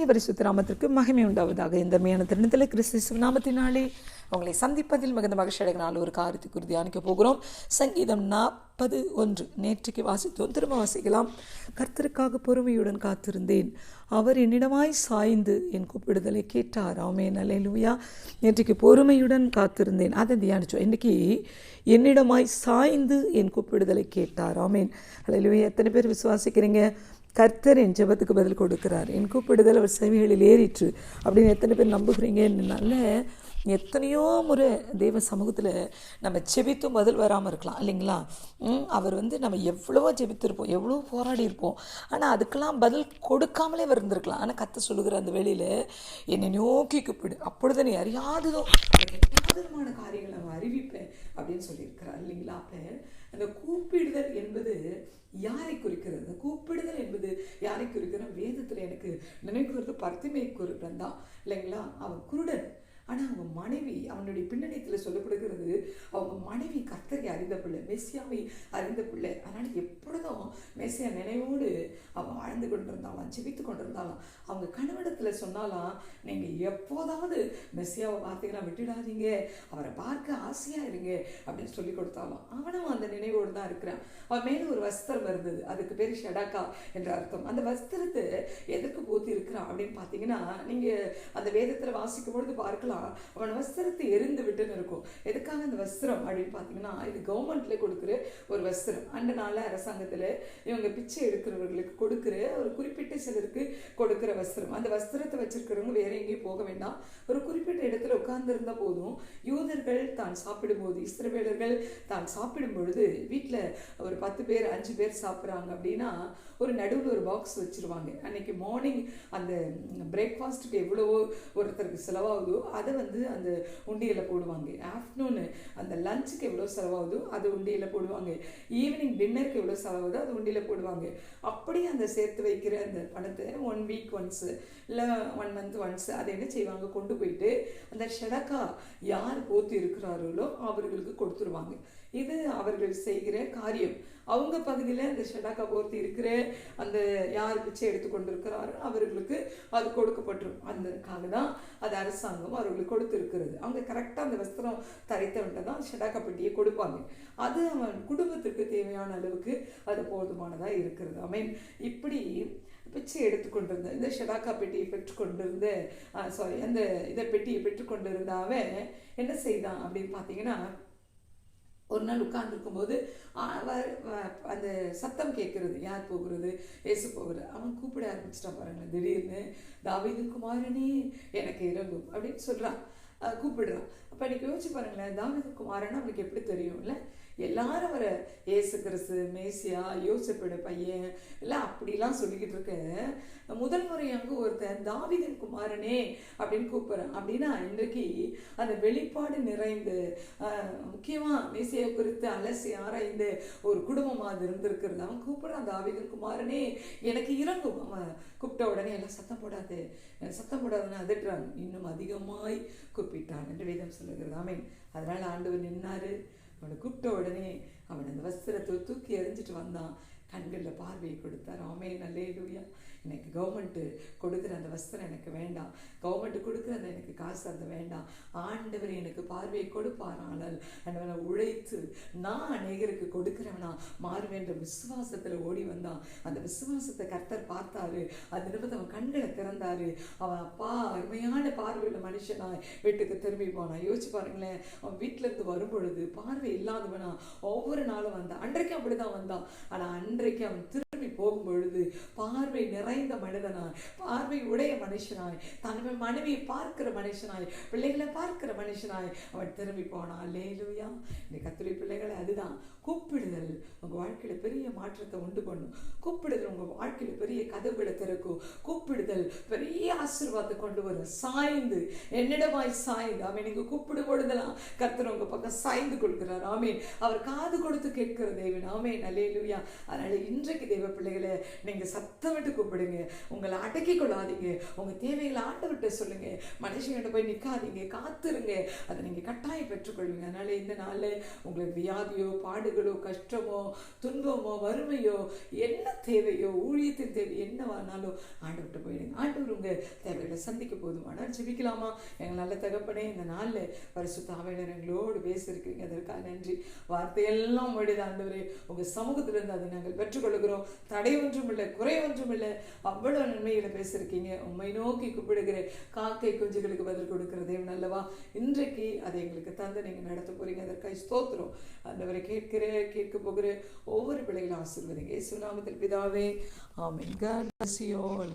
கர்த்தருடைய பரிசுத்த நாமத்திற்கு மகிமை உண்டாவதாக. இந்த மேன திருநத்தில் கிறிஸ்து நாமத்தினாலே உங்களை சந்திப்பதில் மிகுந்த மகிழ்ச்சி அடைகினால் ஒரு காரியத்தை குறித்து தியானிக்க போகிறோம். சங்கீதம் நாற்பது ஒன்று. நேற்றுக்கு வாசித்தோம். திரும்ப வாசிக்கலாம். கர்த்தருக்காக பொறுமையுடன் காத்திருந்தேன். அவர் என்னிடமாய் சாய்ந்து என் கூப்பிடுதலை கேட்டார். ஆமே நல்லேலூயா நேற்றுக்கு பொறுமையுடன் காத்திருந்தேன். அதை தியானிச்சோம். இன்றைக்கி என்னிடமாய் சாய்ந்து என் கூப்பிடுதலை கேட்டார். ஆமேன். அல்லேலூயா. எத்தனை பேர் விசுவாசிக்கிறீங்க? கர்த்தர் என் ஜெபத்துக்கு பதில் கொடுக்கிறார். என் கூப்பிடுதல் அவர் செவிகளில் ஏறிற்று. அப்படின்னு எத்தனை பேர் நம்புகிறீங்கன்னு நல்ல எத்தனையோ முறை தெய்வ சமூகத்தில் நம்ம செபித்தும் பதில் வராமல் இருக்கலாம் இல்லைங்களா? ம், அவர் வந்து நம்ம எவ்வளவோ ஜெபித்திருப்போம் எவ்வளோ போராடி இருப்போம் ஆனால் அதுக்கெல்லாம் பதில் கொடுக்காமலே இருந்திருக்கலாம். ஆனால் கத்த சொல்லுகிற அந்த வெளியில் என்னை நோக்கி கூப்பிடு. அப்பொழுது நீ அறியாததோ எட்டாததுமான காரியங்களை நான் அறிவிப்பேன் அப்படின்னு சொல்லியிருக்கிறார் இல்லைங்களா? அப்போ அந்த கூப்பிடுதல் என்பது யாரை குறிக்கிறது? அந்த கூப்பிடுதல் என்பது யாரை குறிக்கிறது? வேதத்தில் எனக்கு நினைக்கிறது பர்த்திமை குறிப்பிடம் தான் இல்லைங்களா? அவன் குருடன். ஆனால் அவங்க மனைவி அவனுடைய பின்னணியத்தில் சொல்லப்படுகிறது அவங்க மனைவி கர்த்தரை அறிந்த பிள்ளை மெஸ்ஸியாவை அறிந்த பிள்ளை. அதனால் எப்பொழுதும் மெஸ்ஸியா நினைவோடு அவன் வாழ்ந்து கொண்டிருந்தாலாம் ஜெபித்து கொண்டிருந்தாலாம் அவங்க கணவனத்தில் சொன்னாலாம் நீங்கள் எப்போதாவது மெஸ்ஸியாவை பார்த்தீங்கன்னா விட்டுடாதீங்க. அவரை பார்க்க ஆசையாக இருங்க அப்படின்னு சொல்லி கொடுத்தாலும் அவனும் அந்த நினைவோடு தான் இருக்கிறான். அவன் மேலே ஒரு வஸ்திரம் இருந்தது. அதுக்கு பேர் ஷடாக்கா என்ற அர்த்தம். அந்த வஸ்திரத்தை எதற்கு போத்தி இருக்கிறான் அப்படின்னு பார்த்தீங்கன்னா நீங்கள் அந்த வேதத்தில் வாசிக்கும் பொழுது பார்க்கலாம் அவன் வஸ்திரத்தை எரிந்து விட்டுன்னு இருக்கும். எதுக்காக அந்த வஸ்திரம் அப்படின்னு பார்த்தீங்கன்னா இது கவர்மெண்ட்ல கொடுக்குற ஒரு வஸ்திரம். அண்ட நாளில் அரசாங்கத்தில் இவங்க பிச்சை எடுக்கிறவர்களுக்கு கொடுக்குற ஒரு குறிப்பிட்ட சிலருக்கு கொடுக்குற வஸ்திரம். அந்த வஸ்திரத்தை வச்சிருக்கிறவங்க வேற எங்கேயும் போக வேண்டாம். ஒரு குறிப்பிட்ட இடத்துல உட்கார்ந்திருந்த போதும் யூதர்கள் தான் சாப்பிடும்போது இஸ்ரவேலர்கள் தான் சாப்பிடும் பொழுது வீட்டில் ஒரு பத்து பேர் அஞ்சு பேர் சாப்பிட்றாங்க அப்படின்னா ஒரு நடுவில் ஒரு பாக்ஸ் வச்சிருவாங்க. அன்னைக்கு மார்னிங் அந்த பிரேக்ஃபாஸ்ட்டுக்கு எவ்வளவோ ஒருத்தருக்கு செலவாகுதோ அதை வந்து அந்த உண்டியில் போடுவாங்க. ஆஃப்டர்நூனு அந்த லஞ்சுக்கு எவ்வளோ செலவாகுதோ அது உண்டியில் போடுவாங்க. ஈவினிங் டின்னருக்கு எவ்வளோ செலவாகுதோ அது உண்டியில் போடுவாங்க. அப்படி அந்த சேர்த்து வைக்கிற அந்த பணத்தை ஒன் வீக் ஒன்ஸு இல்லை ஒன் மந்த் ஒன்ஸ் அதை என்ன செய்வாங்க? கொண்டு போயிட்டு அந்த ஷடக்கா யார் போத்து இருக்கிறார்களோ அவர்களுக்கு கொடுத்துருவாங்க. இது அவர்கள் செய்கிற காரியம். அவங்க பகுதியில் அந்த ஷடாக்கா போர்த்தி இருக்கிற அந்த யார் பிச்சை எடுத்து கொண்டிருக்கிறாரோ அவர்களுக்கு அது கொடுக்கப்பட்டுரும். அதற்காக தான் அது அரசாங்கம் அவர்களுக்கு கொடுத்துருக்கிறது. அவங்க கரெக்டாக அந்த வஸ்திரம் தரித்தவன்ட்ட தான் ஷடாக்கா பெட்டியை கொடுப்பாங்க. அது அவன் குடும்பத்திற்கு தேவையான அளவுக்கு அது போதுமானதாக இருக்கிறது. ஐ மீன் இப்படி பிச்சை எடுத்துக்கொண்டிருந்த இந்த ஷடாக்கா பெட்டியை பெற்றுக்கொண்டிருந்த சாரி அந்த இதை பெட்டியை பெற்றுக்கொண்டிருந்த அவன் என்ன செய்தான் அப்படின்னு பார்த்தீங்கன்னா ஒரு நாள் உட்கார்ந்துருக்கும் போது அவர் அந்த சத்தம் கேட்குறது யார் போகிறது? ஏசு போகிறது அவன் கூப்பிட ஆரம்பிச்சிட்டான் பாருங்களேன் திடீர்னு தாவிது குமாரனே எனக்கு இறங்கும் அப்படின்னு சொல்கிறான் கூப்பிடுறான் அப்போ நீங்கள் யோசிச்சு பாருங்களேன் தாவீது குமாரன் அவனுக்கு எப்படி தெரியும்ல? எல்லாரும் வர ஏசு கிறிஸ்து மேசியா யோசிப்போட பையன் எல்லாம் அப்படிலாம் சொல்லிக்கிட்டு இருக்க முதல் முறை அங்கே ஒருத்தன் தாவிதன் குமாரனே அப்படின்னு கூப்பிட்றேன். அப்படின்னா இன்றைக்கு அந்த வெளிப்பாடு நிறைந்து முக்கியமாக மேசியை குறித்து அலசி ஆராய்ந்து ஒரு குடும்பமாக அது இருந்திருக்கிறது. அவன் கூப்பிட்றான் தாவிதன் குமாரனே எனக்கு இறங்கும். அவன் கூப்பிட்ட உடனே எல்லாம் சத்தம் போடாது சத்தம் போடாதுன்னு அதட்டுறாங்க இன்னும் அதிகமாய் கூப்பிட்டான் என்று வேதம் சொல்லுகிறது. ஆமீன். அதனால் ஆண்டவர் நின்னாரு. அவனை கூப்பிட்ட உடனே அவன் அந்த வஸ்திரத்தை தூக்கி எறிஞ்சிட்டு வந்தான். கண்களில் பார்வையை கொடுத்தார். ஆமே நல்லே லூயா எனக்கு கவர்மெண்ட்டு கொடுக்குற அந்த வஸ்திரம் எனக்கு வேண்டாம். கவர்மெண்ட்டு கொடுக்குற அந்த எனக்கு காசு அந்த வேண்டாம். ஆண்டவர் எனக்கு பார்வையை கொடுப்பார். ஆனால் ஆண்டவனை உழைத்து நான் அநேகருக்கு கொடுக்குறவனா மாறுவேன்ற விசுவாசத்தில் ஓடி வந்தான். அந்த விசுவாசத்தை கர்த்தர் பார்த்தாரு. அது நிமித்தம் அவன் கண்களை திறந்தாரு. அவன் அப்பா அருமையான பார்வையில் மனுஷனாய் வீட்டுக்கு திரும்பி போனான். யோசிச்சு பாருங்களேன் அவன் வீட்டிலேருந்து வரும் பொழுது பார்வை இல்லாதவனா ஒவ்வொரு நாளும் வந்தான். அன்றைக்கும் அப்படிதான் வந்தான். ஆனால் இன்றைக்கு அவன் திரும்பி போகும் பொழுது பார்வை நிறைந்த மனிதனாய் பார்வை உடைய மனுஷனாய் தன்மை மனைவியை பார்க்கிற மனுஷனாய் பிள்ளைகளை பார்க்கிற மனுஷனாய் அவன் திரும்பி போனான். லேலுயா இந்த கத்துரை பிள்ளைகளை அதுதான். கூப்பிடுதல் உங்க வாழ்க்கையில பெரிய மாற்றத்தை உண்டு பண்ணும். கூப்பிடுதல் உங்க வாழ்க்கையில பெரிய கதவுகளை திறக்கும். கூப்பிடுதல் பெரிய ஆசீர்வாதத்தை கொண்டு வரும். சாய்ந்து என்னிடமாய் சாய்ந்து. அவன் நீங்க கூப்பிடும் பொழுதெல்லாம் கர்த்தர் உங்க பக்கம் சாய்ந்து கொடுக்கிறார் ஆமீன். அவர் காது கொடுத்து கேட்கிற தேவன். ஆமே அலேலுயா அதனால இன்றைக்கு தேவ பிள்ளைகளை நீங்க சத்தமிட்டு கூப்பிடுங்க. உங்களை அடக்கி கொள்ளாதீங்க. உங்க தேவைகளை ஆண்டவர்கிட்ட சொல்லுங்க. மனுஷங்கிட்ட போய் நிக்காதீங்க. காத்துருங்க. அதை நீங்க கட்டாயம் பெற்றுக்கொள்வீங்க அதனால இந்த நாள்ல உங்களுக்கு வியாதியோ பாடுகளோ கஷ்டமோ துன்பமோ வறுமையோ என்ன தேவையோ ஊழியத்தின் தேவை ஆண்டு ஆண்டவர்கிட்ட போயிடுங்க. ஆண்டவர் உங்கள் தேவைகளை சந்திக்க போதுமானால் ஜெபிக்கலாமா? எங்கள் நல்ல தகப்பனே இந்த நாள்ல பரிசு தாவையினர் எங்களோடு பேசியிருக்கீங்க அதற்காக நன்றி. வார்த்தையெல்லாம் முடியுது ஆண்டவரே. உங்க சமூகத்திலிருந்து அதை நாங்கள் பெற்றுக்கொள்கிறோம் தடை ஒன்றும் இல்லை குறை ஒன்றும் இல்லை அவ்வளவு நன்மைகளை பேசியிருக்கீங்க. உண்மை நோக்கி கூப்பிடுகிற காக்கை குஞ்சுகளுக்கு பதில் கொடுக்கிற தேவன் அல்லவா? இன்றைக்கு அதை எங்களுக்கு தந்து நீங்க நடத்த போறீங்க. அதற்காக ஸ்தோத்திரம். அந்தவரை கேட்கிற கேட்க போகிற ஒவ்வொரு பிள்ளைகளும் ஆசிர்வதிங்க. சுனாமத்தில் பிதாவே. ஆமென். depresión,